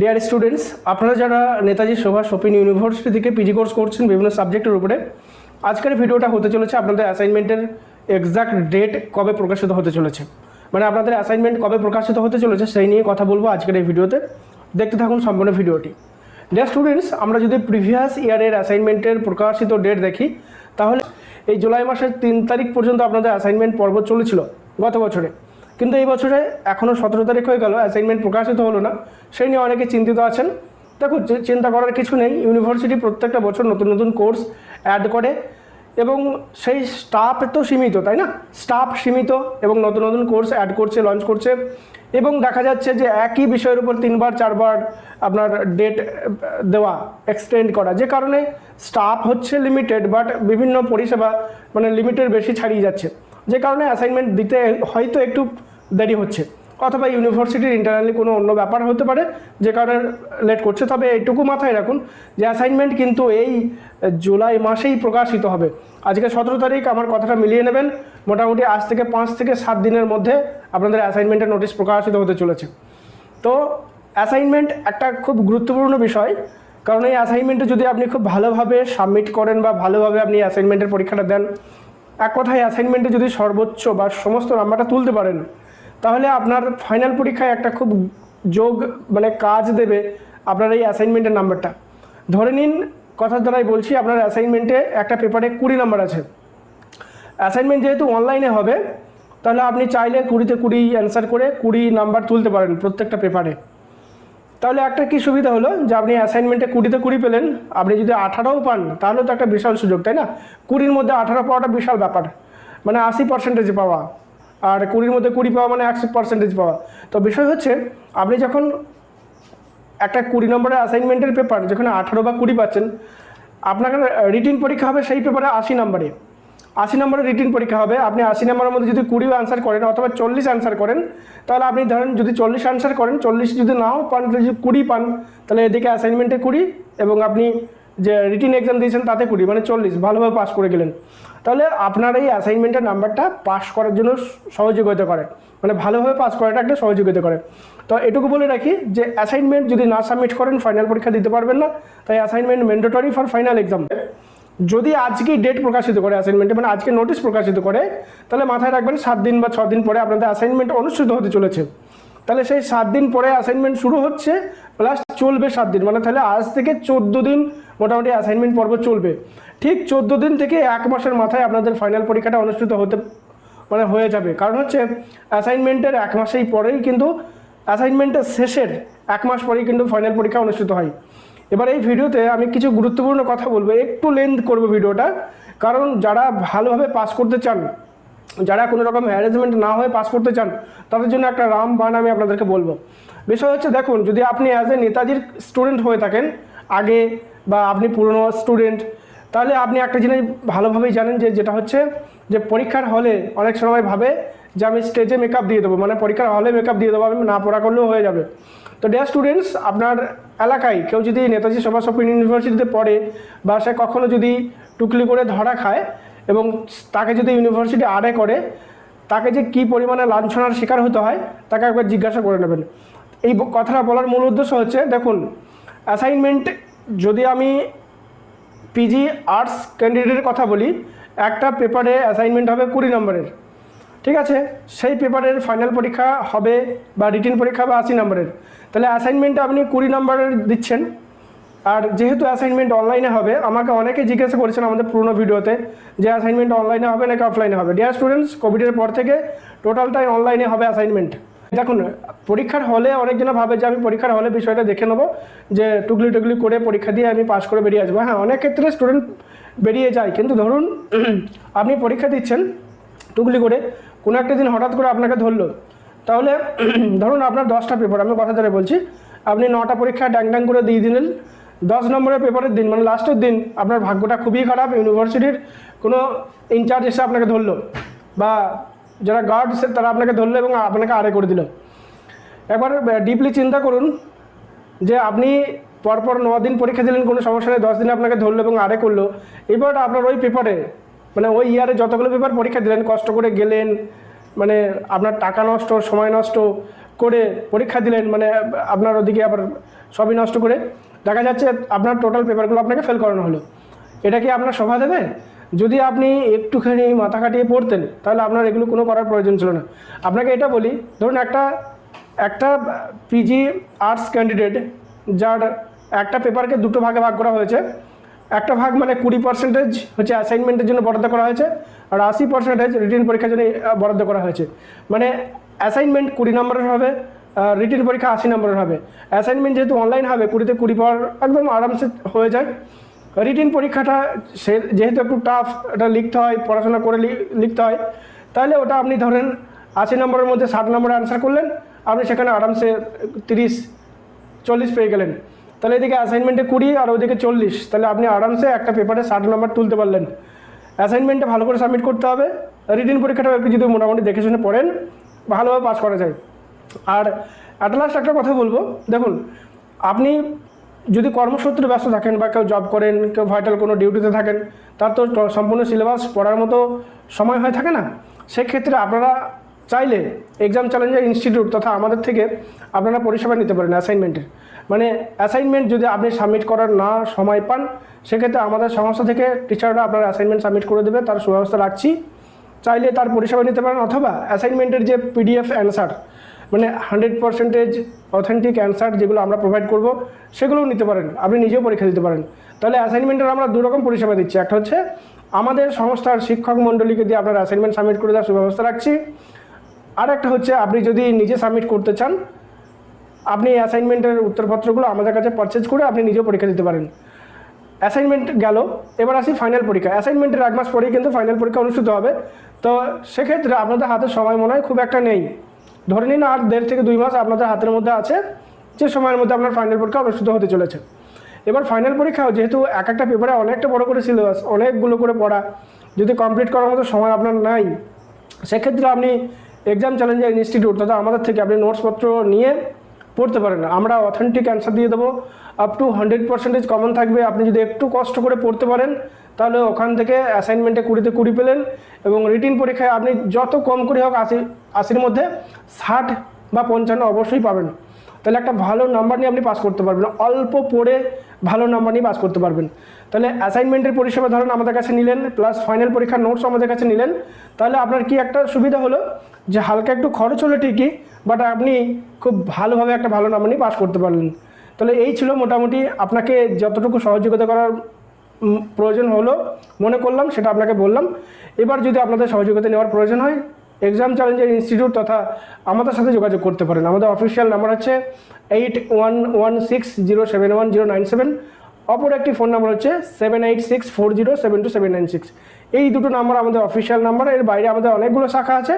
Deer students আপনারা যারা Netaji Subhas open university থেকে পিজি কোর্স করছেন বিভিন্ন সাবজেক্টের উপরে, আজকের ভিডিওটা হতে চলেছে আপনাদের অ্যাসাইনমেন্টের এক্সাক্ট ডেট কবে প্রকাশিত হতে চলেছে। মানে আপনাদের অ্যাসাইনমেন্ট কবে প্রকাশিত হতে চলেছে সেই নিয়ে কথা বলব আজকের এই ভিডিওতে। দেখতে থাকুন সম্পূর্ণ ভিডিওটি। ডিয়ার স্টুডেন্টস আমরা যদি প্রিভিয়াস ইয়ারের অ্যাসাইনমেন্টের প্রকাশিত ডেট দেখি, তাহলে এই জুলাই মাসের তিন তারিখ পর্যন্ত আপনাদের অ্যাসাইনমেন্ট পর্ব চলেছিল গত বছরে। কিন্তু এই বছরে এখনও সতেরো তারিখ হয়ে গেল অ্যাসাইনমেন্ট প্রকাশিত হলো না। সেই নিয়ে অনেকে চিন্তিত আছেন। দেখো চিন্তা করার কিছু নেই। ইউনিভার্সিটি প্রত্যেকটা বছর নতুন নতুন কোর্স অ্যাড করে এবং সেই স্টাফ তো সীমিত, তাই না? স্টাফ সীমিত এবং নতুন নতুন কোর্স অ্যাড করছে লঞ্চ করছে এবং দেখা যাচ্ছে যে একই বিষয়ের উপর তিনবার, চারবার আপনার ডেট দেওয়া এক্সটেন্ড করা। যে কারণে স্টাফ হচ্ছে লিমিটেড বাট বিভিন্ন পরিষেবা মানে লিমিটের বেশি ছাড়িয়ে যাচ্ছে। যে কারণে অ্যাসাইনমেন্ট দিতে হয়তো একটু দেরি হচ্ছে। অথবা ইউনিভার্সিটির ইন্টারনালি কোনো অন্য ব্যাপার হতে পারে যে কারণে লেট করছে। তবে এইটুকু মাথায় রাখুন যে অ্যাসাইনমেন্ট কিন্তু এই জুলাই মাসেই প্রকাশিত হবে। আজকে সতেরো তারিখ, আমার কথাটা মিলিয়ে নেবেন। মোটামুটি আজ থেকে পাঁচ থেকে সাত দিনের মধ্যে আপনাদের অ্যাসাইনমেন্টের নোটিশ প্রকাশিত হতে চলেছে। তো অ্যাসাইনমেন্ট একটা খুব গুরুত্বপূর্ণ বিষয়, কারণ এই অ্যাসাইনমেন্টে যদি আপনি খুব ভালোভাবে সাবমিট করেন বা ভালোভাবে আপনি অ্যাসাইনমেন্টের পরীক্ষাটা দেন, এক কথায় অ্যাসাইনমেন্টে যদি সর্বোচ্চ বা সমস্ত নাম্বারটা তুলতে পারেন তাহলে আপনার ফাইনাল পরীক্ষায় একটা খুব যোগ মানে কাজ দেবে আপনার এই অ্যাসাইনমেন্টের নাম্বারটা ধরে নিন কথার দ্বারাই বলছি, আপনার অ্যাসাইনমেন্টে একটা পেপারে কুড়ি নাম্বার আছে। অ্যাসাইনমেন্ট যেহেতু অনলাইনে হবে, তাহলে আপনি চাইলে কুড়িতে কুড়ি অ্যান্সার করে কুড়ি নাম্বার তুলতে পারেন প্রত্যেকটা পেপারে তাহলে একটা কি সুবিধা হলো যে আপনি অ্যাসাইনমেন্টে কুড়িতে কুড়ি পেলেন, আপনি যদি আঠারোও পান, তাহলে তো একটা বিশাল সুযোগ, তাই না? কুড়ির মধ্যে আঠারো পাওয়াটা বিশাল ব্যাপার মানে আশি পার্সেন্টেজ পাওয়া। আর কুড়ির মধ্যে কুড়ি পাওয়া মানে একশো পার্সেন্টেজ পাওয়া। তো বিষয় হচ্ছে, আপনি যখন একটা কুড়ি নম্বরের অ্যাসাইনমেন্টের পেপার যেখানে আঠারো বা কুড়ি পাচ্ছেন, আপনার রিটিন পরীক্ষা হবে সেই পেপারে আশি নম্বরে। আশি নম্বরের রিটিন পরীক্ষা হবে। আপনি আশি নম্বরের মধ্যে যদি কুড়ি আনসার করেন অথবা চল্লিশ আনসার করেন, তাহলে আপনি ধরেন যদি চল্লিশ আনসার করেন, চল্লিশ যদি নাও পান, যদি কুড়ি পান, তাহলে এদিকে অ্যাসাইনমেন্টে কুড়ি এবং আপনি যে রিটিন এক্সাম দিয়েছেন তাতে কুড়ি মানে চল্লিশ, ভালোভাবে পাস করে গেলেন। তাহলে আপনার এই অ্যাসাইনমেন্টের নাম্বারটা পাস করার জন্য সহযোগিতা করে। মানে ভালোভাবে পাস করাটা একটা সহযোগিতা করে। তো এটুকু বলে রাখি যে অ্যাসাইনমেন্ট যদি না সাবমিট করেন ফাইনাল পরীক্ষা দিতে পারবেন না। তাই assignment mandatory for final exam যদি আজকেই ডেট প্রকাশিত করে অ্যাসাইনমেন্টে মানে আজকে নোটিশ প্রকাশিত করে, তাহলে মাথায় রাখবেন সাত দিন বা ছ দিন পরে আপনাদের অ্যাসাইনমেন্ট অনুষ্ঠিত হতে চলেছে। তাহলে সেই সাত দিন পরে অ্যাসাইনমেন্ট শুরু হচ্ছে প্লাস চলবে সাত দিন। মানে তাহলে আজ থেকে চোদ্দ দিন মোটামুটি অ্যাসাইনমেন্ট পর্ব চলবে। ঠিক চোদ্দ দিন থেকে এক মাসের মাথায় আপনাদের ফাইনাল পরীক্ষাটা অনুষ্ঠিত হতে মানে হয়ে যাবে। কারণ হচ্ছে অ্যাসাইনমেন্টের এক মাসেই পরেই কিন্তু অ্যাসাইনমেন্টের শেষের এক মাস পরেই কিন্তু ফাইনাল পরীক্ষা অনুষ্ঠিত হয়। এবার এই ভিডিওতে আমি কিছু গুরুত্বপূর্ণ কথা বলব। একটু লেন্থ করব ভিডিওটা। কারণ যারা ভালোভাবে পাস করতে চান যারা কোনো রকম অ্যারেঞ্জমেন্ট না হয়ে পাস করতে চান, তাদের জন্য একটা রাম বান আমি আপনাদেরকে বলব। বিষয় হচ্ছে, দেখুন, যদি আপনি অ্যাজ এ নেতাজির স্টুডেন্ট হয়ে থাকেন, আগে বা আপনি পুরনো স্টুডেন্ট তাহলে আপনি একটা জিনিস ভালোভাবেই জানেন যে, যেটা হচ্ছে যে, পরীক্ষার হলে অনেক সময় ভাবে যে, আমি স্টেজে মেকআপ দিয়ে দেবো। মানে পরীক্ষার হলে মেকআপ দিয়ে দেবো, আমি না পড়া করলেও হয়ে যাবে। তো ডিয়ার স্টুডেন্টস আপনার এলাকায় কেউ যদি নেতাজি সুভাষ ইউনিভার্সিটিতে পড়ে বা সে কখনও যদি টুকলি করে ধরা খায় এবং তাকে যদি ইউনিভার্সিটি আড়ে করে, তাকে যে কী পরিমাণে লাঞ্ছনার শিকার হতে হয়, তাকে একবার জিজ্ঞাসা করে নেবেন। এই ব- কথাটা বলার মূল উদ্দেশ্য হচ্ছে, দেখুন অ্যাসাইনমেন্ট যদি আমি পিজি আর্টস ক্যান্ডিডেটের কথা বলি, একটা পেপারে অ্যাসাইনমেন্ট হবে কুড়ি নম্বরের ঠিক আছে? সেই পেপারের ফাইনাল পরীক্ষা হবে বা রিটিন পরীক্ষা হবে আশি নম্বরের তাহলে অ্যাসাইনমেন্টটা আপনি কুড়ি নম্বরের দিচ্ছেন। আর যেহেতু অ্যাসাইনমেন্ট অনলাইনে হবে, আমাকে অনেকে জিজ্ঞাসা করেছেন আমাদের পুরোনো ভিডিওতে যে অ্যাসাইনমেন্ট অনলাইনে হবে নাকি অফলাইনে হবে। ডিয়ার স্টুডেন্টস কোভিডের পর থেকে টোটালটাই অনলাইনে হবে অ্যাসাইনমেন্ট দেখুন, পরীক্ষার হলে অনেকজনে ভাবে যে আমি পরীক্ষার হলে বিষয়টা দেখে নেব, যে টুকলি টুকলি করে পরীক্ষা দিয়ে আমি পাশ করে বেরিয়ে আসব। হ্যাঁ অনেক ক্ষেত্রে স্টুডেন্ট বেরিয়ে যায়, কিন্তু ধরুন, আপনি পরীক্ষা দিচ্ছেন টুকলি করে, কোনো একটা দিন হঠাৎ করে আপনাকে ধরলো, তাহলে ধরুন আপনার দশটা পেপার আমি কথা ধরে বলছি, আপনি নটা পরীক্ষা ড্যাং ড্যাং করে দিয়ে দিলেন দশ নম্বরের পেপারের দিন মানে লাস্টের দিন আপনার ভাগ্যটা খুবই খারাপ ইউনিভার্সিটির কোনো ইনচার্জ এসে আপনাকে ধরলো বা যারা গার্ড তারা আপনাকে ধরলো এবং আপনাকে আড়ে করে দিল। একবার ডিপলি চিন্তা করুন যে আপনি পরপর ন দিন পরীক্ষা দিলেন, কোনো সমস্যা নেই, দশ দিনে আপনাকে ধরলো এবং আরে করল। এবার আপনার ওই পেপারে মানে ওই ইয়ারে যতগুলো পেপার পরীক্ষা দিলেন, কষ্ট করে গেলেন মানে আপনার টাকা নষ্ট, সময় নষ্ট করে পরীক্ষা দিলেন মানে আপনার ওদিকে আবার সবই নষ্ট করে দেখা যাচ্ছে আপনার টোটাল পেপারগুলো আপনাকে ফেল করানো হলো। এটা কি আপনার শোভা দেবে? যদি আপনি একটুখানি মাথা কাটিয়ে পড়তেন, তাহলে আপনার এগুলো কোনো করার প্রয়োজন ছিল না। আপনাকে এটা বলি, ধরুন একটা একটা পিজি আর্টস ক্যান্ডিডেট যার একটা পেপারকে দুটো ভাগে ভাগ করা হয়েছে। একটা ভাগ মানে কুড়ি পার্সেন্টেজ হচ্ছে অ্যাসাইনমেন্টের জন্য বরাদ্দ করা হয়েছে, আর আশি পার্সেন্টেজ রিটেন পরীক্ষার জন্য বরাদ্দ করা হয়েছে। মানে অ্যাসাইনমেন্ট কুড়ি নম্বরের হবে রিটেন পরীক্ষা আশি নম্বরের হবে। অ্যাসাইনমেন্ট যেহেতু অনলাইন হবে, কুড়িতে কুড়ি পাওয়ার একদম আরামসে হয়ে যায়। রিটেন পরীক্ষাটা সে যেহেতু একটু টাফ এটা লিখতে হয়, পড়াশোনা করে লিখতে হয়, তাহলে ওটা আপনি ধরেন আশি নম্বরের মধ্যে ষাট নম্বরে অ্যান্সার করলেন, আপনি সেখানে আরামসে তিরিশ, চল্লিশ পেয়ে গেলেন। তাহলে এদিকে অ্যাসাইনমেন্টে কুড়ি আর ওদিকে চল্লিশ, তাহলে আপনি আরামসে একটা পেপারে ষাট নম্বর তুলতে পারলেন। অ্যাসাইনমেন্টে ভালো করে সাবমিট করতে হবে। রিটেন পরীক্ষাটা একটু যদি মোটামুটি দেখে শুনে পড়েন, ভালোভাবে পাস করা যায়। আর অ্যাট লাস্ট একটা কথা বলব। দেখুন, আপনি যদি কর্মসূত্রে ব্যস্ত থাকেন বা কেউ জব করেন, কেউ ভাইটাল কোনো ডিউটিতে থাকেন, তার তো সম্পূর্ণ সিলেবাস পড়ার মতো সময় হয়ে থাকে না। সেক্ষেত্রে আপনারা চাইলে এক্সাম চ্যালেঞ্জার ইনস্টিটিউট তথা আমাদের থেকে আপনারা পরিষেবা নিতে পারেন অ্যাসাইনমেন্টের মানে অ্যাসাইনমেন্ট যদি আপনি সাবমিট করার না সময় পান, সেক্ষেত্রে আমাদের সংস্থা থেকে টিচাররা আপনার অ্যাসাইনমেন্ট সাবমিট করে দেবে, তার সুব্যবস্থা রাখছি। চাইলে তার পরিষেবা নিতে পারেন অথবা অ্যাসাইনমেন্টের যে পিডিএফ অ্যান্সার মানে হান্ড্রেড পার্সেন্টেজ অথেন্টিক অ্যান্সার যেগুলো আমরা প্রোভাইড করব, সেগুলোও নিতে পারেন। আপনি নিজেও পরীক্ষা দিতে পারেন। তাহলে অ্যাসাইনমেন্টের আমরা দুরকম পরিষেবা দিচ্ছি। একটা হচ্ছে, আমাদের সংস্থার শিক্ষক মণ্ডলীকে দিয়ে আপনার অ্যাসাইনমেন্ট সাবমিট করে দেওয়ার সুব্যবস্থা রাখছি। আর একটা হচ্ছে, আপনি যদি নিজে সাবমিট করতে চান, আপনি অ্যাসাইনমেন্টের উত্তরপত্রগুলো আমাদের কাছে পারচেজ করে আপনি নিজেও পরীক্ষা দিতে পারেন। অ্যাসাইনমেন্ট গেল, এবার আসি ফাইনাল পরীক্ষা। অ্যাসাইনমেন্টের এক মাস পরেই কিন্তু ফাইনাল পরীক্ষা অনুষ্ঠিত হবে। তো সেক্ষেত্রে আপনাদের হাতে সময় মনে হয়, খুব একটা নেই। ধরে নিন আর দেড় থেকে দুই মাস আপনাদের হাতের মধ্যে আছে, যে সময়ের মধ্যে আপনার ফাইনাল পরীক্ষা অনুষ্ঠিত হতে চলেছে। এবার ফাইনাল পরীক্ষাও যেহেতু এক একটা পেপারে অনেকটা বড় করে সিলেবাস অনেকগুলো করে পড়া, যদি কমপ্লিট করার মতো সময় আপনার নাই, সেক্ষেত্রে আপনি এক্সাম চ্যালেঞ্জার ইনস্টিটিউট তথা আমাদের থেকে আপনি নোটসপত্র নিয়ে পড়তে পারেন আমরা অথেন্টিক অ্যান্সার দিয়ে দেবো up to hundred percentage common থাকবে। আপনি যদি একটু কষ্ট করে পড়তে পারেন তাহলে ওখান থেকে অ্যাসাইনমেন্টে কুড়িতে কুড়ি পেলেন এবং রিটিন পরীক্ষায় আপনি যত কম করে হোক আশি, আশির মধ্যে ষাট বা পঞ্চান্ন অবশ্যই পাবেন। তাহলে একটা ভালো নাম্বার নিয়ে আপনি পাস করতে পারবেন। অল্প পড়ে ভালো নাম্বার নিয়ে পাস করতে পারবেন। তাহলে অ্যাসাইনমেন্টের পরিষেবা ধরেন আমাদের কাছে নিলেন প্লাস ফাইনাল পরীক্ষার নোটস আমাদের কাছে নিলেন, তাহলে আপনার কি একটা সুবিধা হলো যে হালকা একটু খরচ হলো ঠিকই বাট আপনি খুব ভালোভাবে একটা ভালো নাম্বার নিয়ে পাস করতে পারলেন। তাহলে এই ছিল মোটামুটি আপনাকে যতটুকু সহযোগিতা করার প্রয়োজন হলো, মনে করলাম, সেটা আপনাকে বললাম। এবার যদি আপনাদের সহযোগিতা নেওয়ার প্রয়োজন হয় এক্সাম চ্যালেঞ্জের ইনস্টিটিউট তথা আমাদের সাথে যোগাযোগ করতে পারেন। আমাদের অফিসিয়াল নাম্বার হচ্ছে eight one one six zero seven one zero nine seven অপর একটি ফোন নাম্বার হচ্ছে seven eight six four zero seven two seven nine six এই দুটো নাম্বার আমাদের অফিসিয়াল নাম্বার এর বাইরে আমাদের অনেকগুলো শাখা আছে।